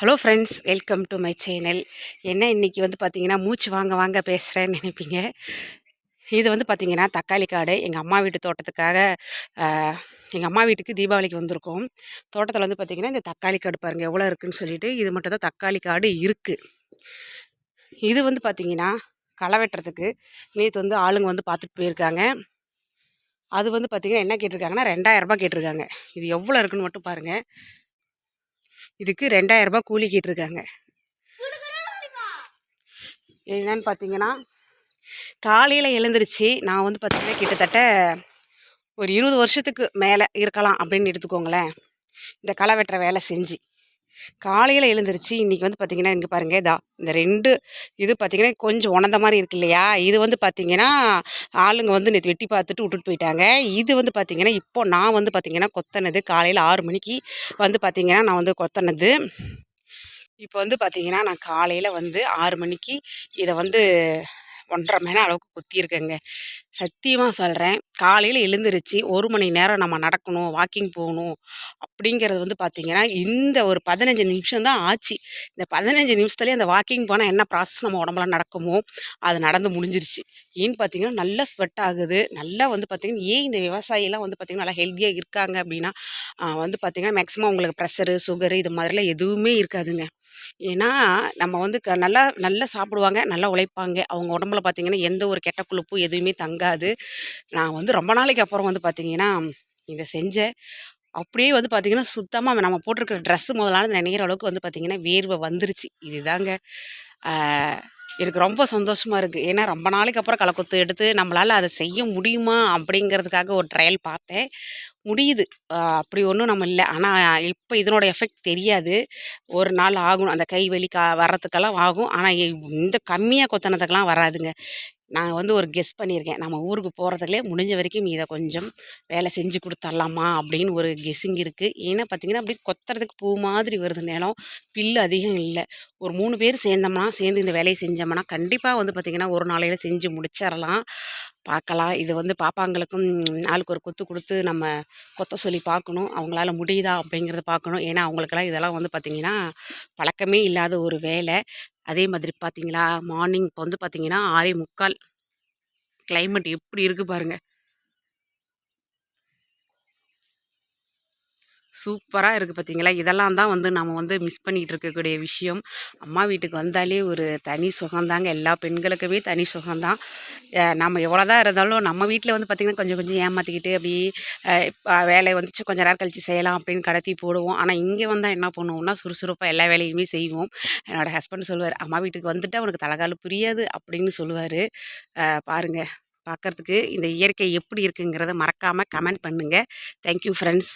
Hello friends welcome to my channel என்ன இன்றைக்கி வந்து பார்த்தீங்கன்னா மூச்சு வாங்க வாங்க பேசுகிறேன்னு நினைப்பீங்க. இது வந்து பார்த்திங்கன்னா தக்காளி காடு. எங்கள் அம்மா வீட்டு தோட்டத்துக்காக எங்கள் அம்மா வீட்டுக்கு தீபாவளிக்கு வந்திருக்கோம். தோட்டத்தில் வந்து பார்த்திங்கன்னா இந்த தக்காளி காடு பாருங்கள் எவ்வளோ இருக்குதுன்னு சொல்லிட்டு இது மட்டும் தான் தக்காளி காடு இருக்குது இது வந்து பார்த்திங்கன்னா களை வெட்டுறதுக்கு நேற்று வந்து ஆளுங்க வந்து பார்த்துட்டு போயிருக்காங்க. அது வந்து பார்த்திங்கன்னா என்ன கேட்டிருக்காங்கன்னா ரெண்டாயிரரூபா கேட்டிருக்காங்க. இது எவ்வளோ இருக்குன்னு மட்டும் பாருங்கள் இதுக்கு ரெண்டாயிரரூபா கூலி கேட்டிருக்காங்க. என்னன்னு பார்த்தீங்கன்னா காலையில் எழுந்திருச்சு நான் வந்து பார்த்தீங்கன்னா கிட்டத்தட்ட ஒரு இருபது வருஷத்துக்கு மேலே இருக்கலாம் அப்படின்னு எடுத்துக்கோங்களேன். இந்த களை வெட்டுற வேலை செஞ்சு. காலையில் எழுந்திரிச்சு இன்றைக்கி வந்து பார்த்திங்கன்னா இங்கே பாருங்கள் இதா இந்த ரெண்டு இது பார்த்திங்கன்னா கொஞ்சம் உணர்ந்த மாதிரி இருக்கு இல்லையா? இது வந்து பார்த்திங்கன்னா ஆளுங்க வந்து நேற்று வெட்டி பார்த்துட்டு விட்டுட்டு போயிட்டாங்க. இது வந்து பார்த்திங்கன்னா இப்போ நான் வந்து பார்த்திங்கன்னா கொத்தனது காலையில் ஆறு மணிக்கு வந்து பார்த்திங்கன்னா நான் வந்து கொத்தனது. இப்போ வந்து பார்த்திங்கன்னா நான் காலையில் வந்து ஆறு மணிக்கு இதை வந்து ஒன்றரை மணி அளவுக்கு குத்தியிருக்கேங்க. சத்தியமாக சொல்கிறேன் காலையில் எழுந்திரிச்சு ஒரு மணி நேரம் நம்ம நடக்கணும் வாக்கிங் போகணும் அப்படிங்கிறது வந்து பார்த்திங்கன்னா இந்த ஒரு பதினஞ்சு நிமிஷம் தான் ஆச்சு. இந்த பதினஞ்சு நிமிஷத்துலேயே அந்த வாக்கிங் போனால் என்ன ப்ராசஸ் நம்ம உடம்புல நடக்குமோ அது நடந்து முடிஞ்சிருச்சு. ஏன்னு பார்த்தீங்கன்னா நல்லா ஸ்வெட் ஆகுது. நல்லா வந்து பார்த்திங்கன்னா ஏன் இந்த விவசாயிலாம் வந்து பார்த்திங்கன்னா நல்லா ஹெல்த்தியாக இருக்காங்க அப்படின்னா வந்து பார்த்திங்கன்னா மேக்ஸிமம் உங்களுக்கு ப்ரெஷரு சுகரு இது மாதிரிலாம் எதுவுமே இருக்காதுங்க. ஏன்னா நம்ம வந்து க நல்லா நல்லா சாப்பிடுவாங்க நல்லா உழைப்பாங்க. அவங்க உடம்புல பார்த்திங்கன்னா எந்த ஒரு கெட்ட கொழுப்பும் எதுவுமே தங்காது. நான் வந்து ரொம்ப நாளைக்கு அப்புறம் வந்து பார்த்திங்கன்னா இதை செஞ்சேன். அப்படியே வந்து பார்த்திங்கன்னா சுத்தமாக நம்ம போட்டிருக்கிற ட்ரெஸ்ஸு முதலானது நினைக்கிற அளவுக்கு வந்து பார்த்திங்கன்னா வேர்வை வந்துருச்சு. இதுதாங்க. எனக்கு ரொம்ப சந்தோஷமாக இருக்குது ஏன்னா ரொம்ப நாளைக்கு அப்புறம் களைக்கொத்து எடுத்து நம்மளால் அதை செய்ய முடியுமா அப்படிங்கிறதுக்காக ஒரு ட்ரையல் பார்த்தேன். முடியுது. அப்படி ஒன்றும் நம்ம இல்லை. ஆனால் இப்போ இதனோட எஃபெக்ட் தெரியாது. ஒரு நாள் ஆகும் அந்த கை வலி கா வர்றதுக்கெல்லாம் ஆகும். ஆனால் இந்த கம்மியாக கொத்தனதுக்கெல்லாம் வராதுங்க. நான் வந்து ஒரு கெஸ் பண்ணியிருக்கேன். நம்ம ஊருக்கு போகிறதுலே முடிஞ்ச வரைக்கும் இதை கொஞ்சம் வேலை செஞ்சு கொடுத்துடலாமா அப்படின்னு ஒரு கெஸ்ஸிங் இருக்குது ஏன்னா பார்த்திங்கன்னா அப்படி கொத்துறதுக்கு பூ மாதிரி வருது நிலம். பில்லு அதிகம் இல்லை. ஒரு மூணு பேர் சேர்ந்தோம்னா சேர்ந்து இந்த வேலையை செஞ்சோம்னா கண்டிப்பாக வந்து பார்த்திங்கன்னா ஒரு நாளையில் செஞ்சு முடிச்சிடலாம் பார்க்கலாம். இது வந்து பாப்பாங்களுக்கும் ஆளுக்கு ஒரு கொத்து கொடுத்து நம்ம கொத்த சொல்லி பார்க்கணும். அவங்களால முடியுதா அப்படிங்கிறத பார்க்கணும். ஏன்னா அவங்களுக்கெல்லாம் இதெல்லாம் வந்து பார்த்திங்கன்னா பழக்கமே இல்லாத ஒரு வேலை. அதே மாதிரி பார்த்தீங்களா மார்னிங் இப்போ வந்து பார்த்திங்கன்னா ஆறே முக்கால் கிளைமேட் எப்படி இருக்குது பாருங்கள் சூப்பராக இருக்குது பார்த்தீங்களா இதெல்லாம் தான் வந்து நம்ம வந்து மிஸ் பண்ணிகிட்டு இருக்கக்கூடிய விஷயம். அம்மா வீட்டுக்கு வந்தாலே ஒரு தனி சுகம்தாங்க. எல்லா பெண்களுக்குமே தனி சுகம்தான். நம்ம எவ்வளோ தான் இருந்தாலும் நம்ம வீட்டில் வந்து பார்த்திங்கன்னா கொஞ்சம் கொஞ்சம் ஏமாற்றிக்கிட்டு அப்படி வேலையை வந்துச்சு கொஞ்சம் நேரம் கழித்து செய்யலாம் அப்படின்னு கடத்தி போடுவோம். ஆனால் இங்கே வந்தால் என்ன பண்ணுவோம்னா சுறுசுறுப்பாக எல்லா வேலையுமே செய்வோம். என்னோடய ஹஸ்பண்ட் சொல்லுவார் அம்மா வீட்டுக்கு வந்துட்டு அவனுக்கு தலைகால் புரியாது அப்படின்னு சொல்லுவார். பாருங்கள் பார்க்குறதுக்கு இந்த இயற்கை எப்படி இருக்குங்கிறத மறக்காமல் கமெண்ட் பண்ணுங்கள் தேங்க்யூ ஃப்ரெண்ட்ஸ்